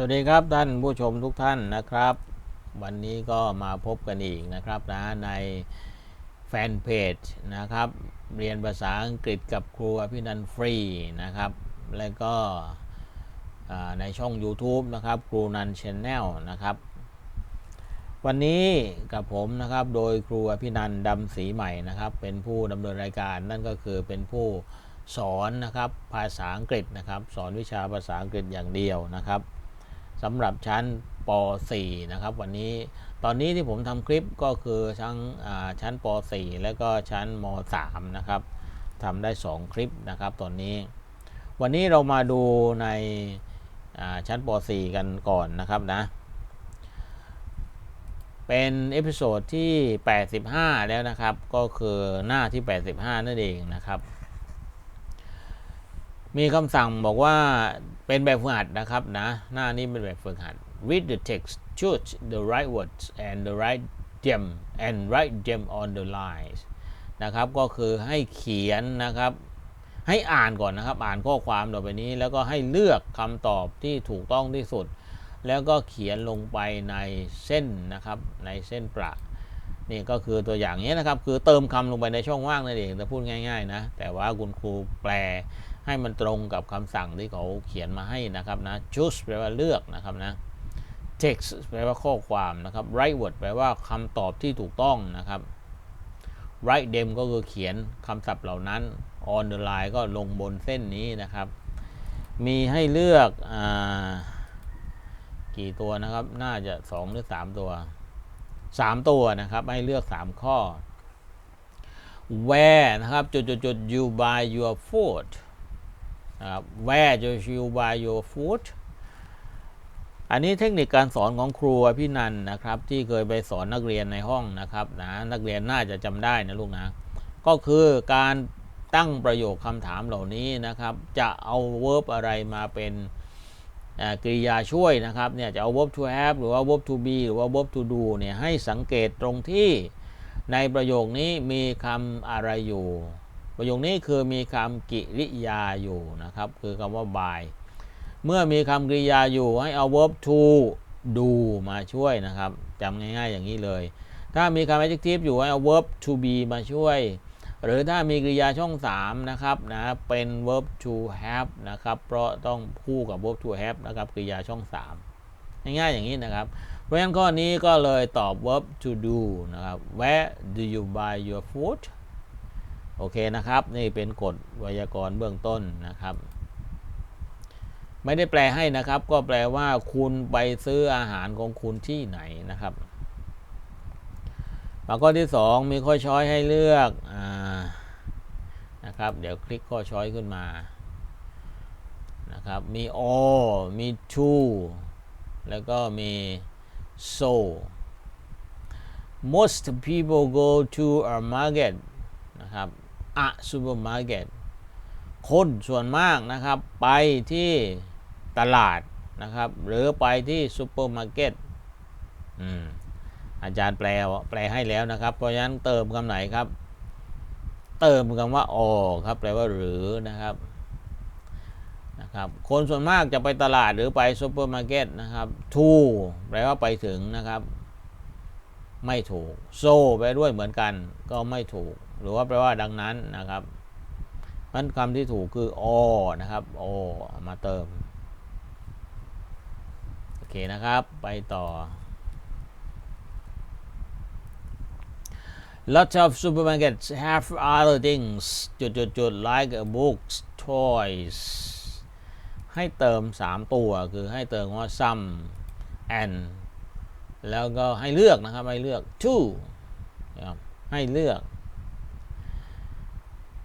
สวัสดีครับท่านผู้ชมทุกท่านนะครับ วันนี้ก็มาพบกันอีกนะครับนะในแฟนเพจนะครับ เรียนภาษาอังกฤษกับครูอภินันฟรีนะครับ และก็ในช่อง YouTube นะครับครูนันชแนลนะครับ วันนี้กับผมนะครับโดยครูอภินันดำศรีใหม่นะครับ เป็นผู้ดำเนินรายการนั่นก็คือเป็นผู้สอนนะครับภาษาอังกฤษนะครับ สอนวิชาภาษาอังกฤษอย่างเดียวนะครับ สำหรับชั้นป .4 นะครับ วันนี้ตอนนี้ที่ผมทำคลิปก็คือชั้นอ่าชั้นป .4 แล้วก็ชั้นม .3 นะครับทำได้ 2 คลิปนะครับตอนนี้ วันนี้เรามาดูในอ่าชั้นป .4 กันก่อนนะครับนะ เป็นเอพิโซดที่ 85 แล้วนะครับ ก็คือหน้าที่ 85 นั่นเองนะครับ มีคำสั่งบอกว่า เป็นแบบฝึกหัดนะครับนะหน้านี้เป็นแบบฝึกหัด read the text choose the right words and the right them and write them on the lines นะครับก็คือให้เขียนนะครับ ให้อ่านก่อนนะครับ อ่านข้อความต่อไปนี้ แล้วก็ให้เลือกคำตอบที่ถูกต้องที่สุด แล้วก็เขียนลงไปในเส้นนะครับในเส้นประนี่ก็คือตัวอย่างนี้นะครับ คือเติมคำลงไปในช่องว่างนั่นเองแต่พูดง่าย ๆ นะ แต่ว่าคุณครูแปล ให้มันตรงกับคำสั่งที่เขาเขียนมาให้นะครับนะ choose แปลว่าเลือกนะครับนะ text แปลว่าข้อความนะครับ right word แปลว่าคำตอบที่ถูกต้องนะครับ write them ก็คือเขียนคำศัพท์เหล่านั้น on the line ก็ลงบนเส้นนี้นะครับ มีให้เลือกอกี่ตัวนะครับ น่าจะ 2 หรือ 3 ตัว 3 ตัวนะครับ ให้เลือก 3 ข้อ where นะครับ จุดจุดจุด you buy your food นะครับ where do you buy your food อันนี้เทคนิคการสอนของครูพี่นันนะครับ ที่เคยไปสอนนักเรียนในห้องนะครับนะนักเรียนน่าจะจำได้นะลูกนะ ก็คือการตั้งประโยคคำถามเหล่านี้นะครับ จะเอา verb อะไรมาเป็นกริยาช่วยนะครับเนี่ยจะเอา verb to have หรือว่า verb to be หรือว่า verb to do เนี่ยให้สังเกตตรงที่ในประโยคนี้มีคำอะไรอยู่ ประโยคนี้คือมีคำกิริยาอยู่นะครับ คือคำว่า by เมื่อมีคำกริยาอยู่ให้เอา verb to do มาช่วยนะครับจำง่ายๆอย่างนี้เลย ถ้ามีคำ adjective อยู่ให้เอา verb to be มาช่วย หรือถ้ามีกริยาช่อง 3 นะครับนะเป็น verb to have นะครับ เพราะต้องคู่กับ verb to have นะครับกริยาช่อง 3 ง่ายๆอย่างนี้นะครับ เพราะฉะนั้นข้อนี้ก็เลยตอบ verb to do นะครับ where do you buy your food โอเคนะครับ นี่เป็นกฎไวยากรณ์เบื้องต้นนะครับ ไม่ได้แปลให้นะครับ ก็แปลว่าคุณไปซื้ออาหารของคุณที่ไหนนะครับมาข้อที่ 2 มีข้อช้อยให้เลือกอนะครับ เดี๋ยวคลิกข้อช้อยขึ้นมานะครับ มี all มี to แล้วก็มี so most people go to a market นะครับ a supermarket คนส่วนมากนะครับไปที่ตลาดนะครับ หรือไปที่ซูเปอร์มาร์เก็ตอืมอาจารย์แปลแปลให้แล้วนะครับ เพราะฉะนั้นเติมคำไหนครับ เติมคำว่า all ครับ แปลว่าหรือนะครับนะครับคนส่วนมากจะไปตลาดหรือไปซูเปอร์มาร์เก็ตนะครับ to แปลว่าไปถึงนะครับ ไม่ถูก so ไปด้วยเหมือนกันก็ไม่ถูก หรือว่าแปลว่าดังนั้นนะครับนั้นคำที่ถูกคือ all นะครับ all เอมาเติม โอเคนะครับ ไปต่อ Lots of supermarkets have other things จุดจุดจุด like books toys ให้เติม 3 ตัวคือให้เติมว่า some and แล้วก็ให้เลือกนะครับ ให้เลือก two ให้เลือก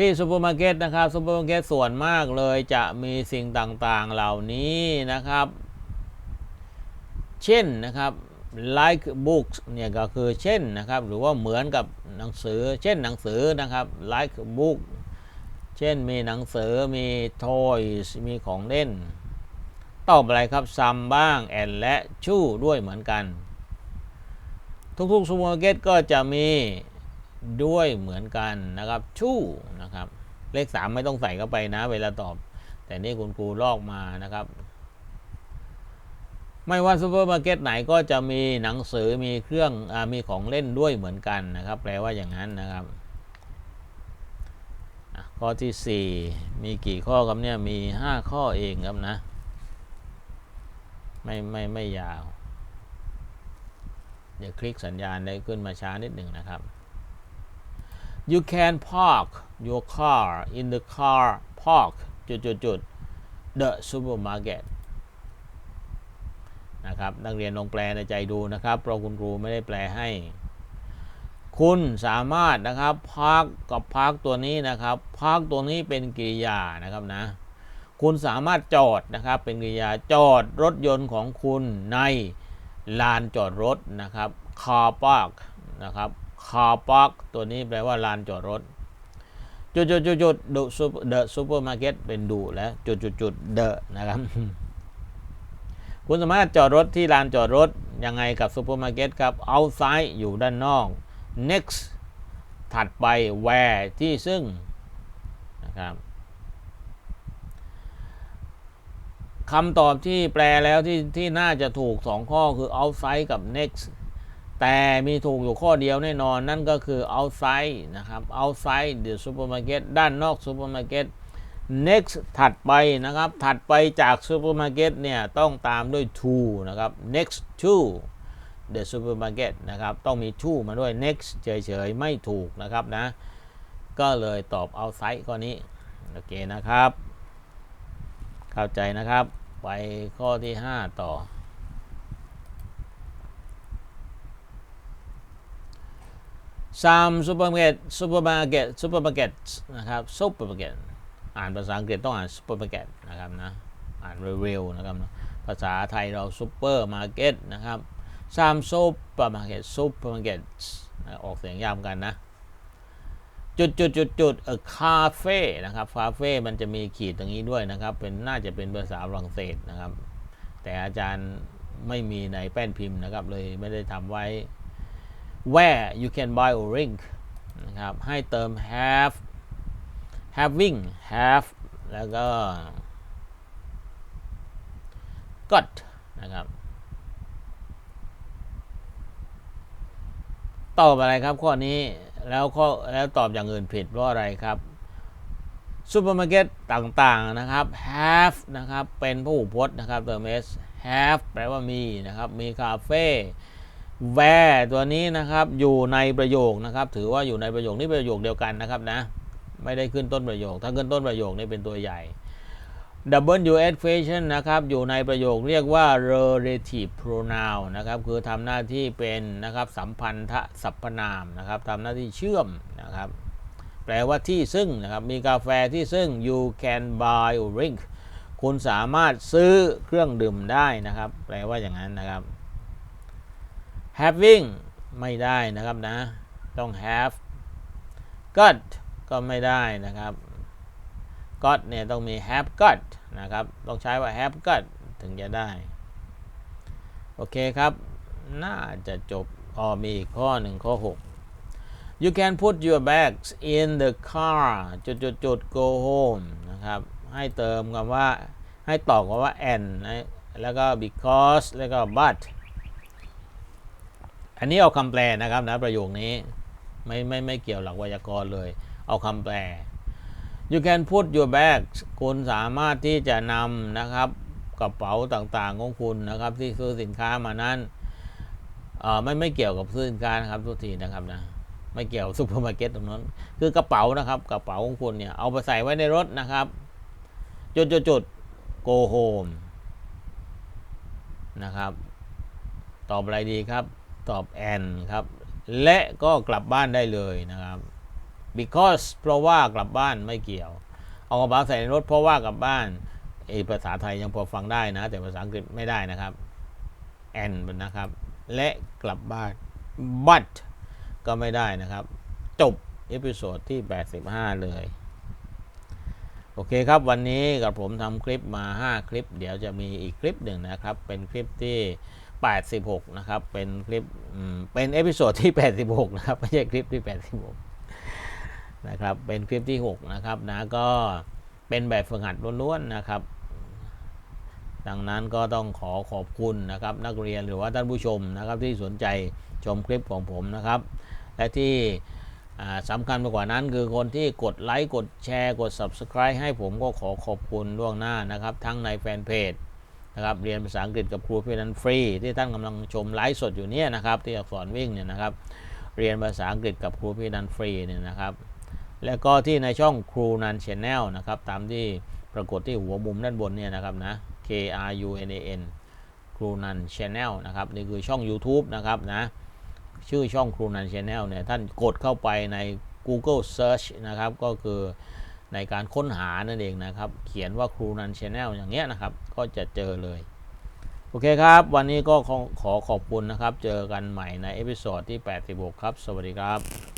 ที่ซูเปอร์มาร์เก็ตนะครับซูเปอร์มาร์เก็ตส่วนมากเลยจะมีสิ่งต่างๆเหล่านี้นะครับ เช่นนะครับ like books เนี่ยก็คือเช่นนะครับ หรือว่าเหมือนกับหนังสือ เช่นหนังสือนะครับ like book เช่นมีหนังสือมี toys มีของเล่นตอบอะไรครับ some บ้าง and และ two ด้วยเหมือนกัน ทุกๆซูเปอร์มาร์เก็ตก็จะมี ด้วยเหมือนกันนะครับ two นะครับ เลข 3 ไม่ต้องใส่เข้าไปนะ เวลาตอบ แต่นี่คุณครูลอกมานะครับ ไม่ว่าซูเปอร์มาร์เก็ตไหนก็จะมีหนังสือมีเครื่องอมีของเล่นด้วยเหมือนกันนะครับ แปลว่าอย่างนั้นนะครับข้อที่ 4 มีกี่ข้อครับเนี่ยมี 5 ข้อเองครับนะ ไม่ไม่ไม่ยาว เดี๋ยวคลิกสัญญาณได้ขึ้นมาช้านิดหนึ่งนะครับ you can park your car in the car park จุดจุดจุด the supermarket นะครับนักเรียนลองแปลในใจดูนะครับเพราะคุณครูไม่ได้แปลให้ คุณสามารถนะครับพักกับพักตัวนี้นะครับพักตัวนี้เป็นกริยานะครับนะคุณสามารถจอดนะครับเป็นกริยาจอดรถยนต์ของคุณในลานจอดรถนะครับ car park นะครับ car park ตัวนี้แปลว่าลานจอดรถ จุดจุดจุดจุด the super the supermarket เป็นดูแล้วจุดจุดจุด the นะครับ คุณสามารถจอดรถที่ลานจอดรถ ยังไงกับซูเปอร์มาร์เก็ตครับ outside อยู่ด้านนอก next ถัดไป where ที่ซึ่งนะครับคำตอบที่แปลแล้วที่ที่น่าจะถูก 2 ข้อคือ outside กับ next แต่มีถูกอยู่ข้อเดียวแน่นอนนั่นก็คือ outside นะครับ outside the supermarket ด้านนอกซูเปอร์มาร์เก็ต next ถัดไปนะครับ ถัดไปจากซูเปอร์มาร์เก็ตเนี่ยต้องตามด้วย to นะครับ next to the supermarket นะครับ ต้องมี to มาด้วย next เฉยๆ ไม่ถูกนะครับนะ ก็เลยตอบ outside ข้อนี้ โอเคนะครับ เข้าใจนะครับ ไปข้อที่ 5 ต่อ some supermarket supermarket supermarket นะครับ supermarket อ่านภาษาอังกฤษต้องอ่าน supermarket นะครับนะ อ่านเร็วๆนะครับนะภาษาไทยเรา supermarket นะครับ some supermarket supermarket ออกเสียงยากเหมือนกันนะจุดจุดจุดจุดคาเฟ่นะครับคาเฟ่มันจะมีขีดตรงนี้ด้วยนะครับ เป็นน่าจะเป็นภาษาฝรั่งเศสนะครับ แต่อาจารย์ไม่มีในแป้นพิมพ์นะครับ เลยไม่ได้ทำไว้ where you can buy a ring นะครับให้เติม have having have แล้วก็ got นะครับ ตอบอะไรครับข้อนี้แล้วข้อแล้วตอบอย่างอื่นผิดเพราะอะไรครับซูเปอร์มาร์เก็ตต่างๆนะครับ have นะครับ เป็นผู้พจน์นะครับเติม s have แปลว่ามีนะครับ มีคาเฟ่ where ตัวนี้นะครับอยู่ในประโยคนะครับ ถือว่าอยู่ในประโยคนี้ประโยคเดียวกันนะครับนะ ไม่ได้ขึ้นต้นประโยค ถ้าขึ้นต้นประโยคนี่เป็นตัวใหญ่ WS question นะครับ อยู่ในประโยคเรียกว่า relative pronoun นะครับ คือทำหน้าที่เป็นนะครับสัมพันธสรรพนามนะครับทำหน้าที่เชื่อมนะครับ แปลว่าที่ซึ่งนะครับ มีกาแฟที่ซึ่ง you can buy drink คุณสามารถซื้อเครื่องดื่มได้นะครับ แปลว่าอย่างนั้นนะครับ having ไม่ได้นะครับนะ ต้อง have got ก็ไม่ได้นะครับ got เนี่ยต้องมี have got นะครับ ต้องใช้ว่า have got ถึงจะได้ โอเคครับ น่าจะจบอ๋อมีอีกข้อหนึ่งข้อ 6 you can put your bags in the car จุดจุดจุด go home นะครับ ให้เติมคำว่า ให้ตอบคำว่า and แล้วก็ because แล้วก็ but อันนี้เอาคำแปลนะครับนะประโยคนี้ไม่ไม่ไม่เกี่ยวหลักไวยากรณ์เลย เอาคำแปล you can put your bags คุณสามารถที่จะนำนะครับกระเป๋าต่างๆของคุณนะครับที่ซื้อสินค้ามานั้นเอ่อไม่ไม่เกี่ยวกับซื้อสินค้านะครับทุกทีนะครับนะไม่เกี่ยวซุปเปอร์มาร์เก็ตตรงนั้น คือกระเป๋านะครับกระเป๋าของคุณเนี่ยเอาไปใส่ไว้ในรถนะครับ จุดจุดจุด go home นะครับ ตอบอะไรดีครับ ตอบ and ครับ และก็กลับบ้านได้เลยนะครับ because เพราะว่ากลับบ้านไม่เกี่ยว เอากระเป๋าใส่ในรถเพราะว่ากลับบ้านเออภาษาไทยยังพอฟังได้นะ แต่ภาษาอังกฤษไม่ได้นะครับ and นะครับ และกลับบ้าน but ก็ไม่ได้นะครับ จบเอพิโซดที่ 85 เลยโอเคครับวันนี้กับผมทำคลิปมา 5 คลิป เดี๋ยวจะมีอีกคลิปหนึ่งนะครับ เป็นคลิปที่ 86 นะครับ เป็นคลิปเป็นเอพิโซดที่ 86 นะครับ ไม่ใช่คลิปที่ 86 นะครับ เป็นคลิปที่ 6 นะครับนะก็เป็นแบบฝึกหัดล้วนๆนะครับ ดังนั้นก็ต้องขอขอบคุณนะครับ นักเรียนหรือว่าท่านผู้ชมนะครับ ที่สนใจชมคลิปของผมนะครับ และที่สำคัญไปกว่านั้นคือคนที่กดไลค์กดแชร์กด Subscribe ให้ผมก็ขอขอบคุณล่วงหน้านะครับ ทั้งในแฟนเพจ นะครับเรียนภาษาอังกฤษกับครูเพียนันฟรีที่ท่านกำลังชมไลฟ์สดอยู่เนี่ยนะครับที่อักษรวิ่งเนี่ยนะครับเรียนภาษาอังกฤษกับครูเพียนันฟรีเนี่ยนะครับแล้วก็ที่ในช่องครูนันชแนลนะครับตามที่ปรากฏที่หัวมุมด้านบนเนี่ยนะครับนะ K R U N A N ครูนันชแนลนะครับนี่คือช่อง YouTube นะครับนะชื่อช่องครูนันชแนลเนี่ยท่านกดเข้าไปใน Google Search นะครับก็คือ ในการค้นหานั่นเองนะครับ เขียนว่าครูนันชแนลอย่างเงี้ยนะครับ ก็จะเจอเลย โอเคครับ วันนี้ก็ขอขอขอบคุณนะครับ เจอกันใหม่ในเอพิโซดที่ 86 ครับ สวัสดีครับ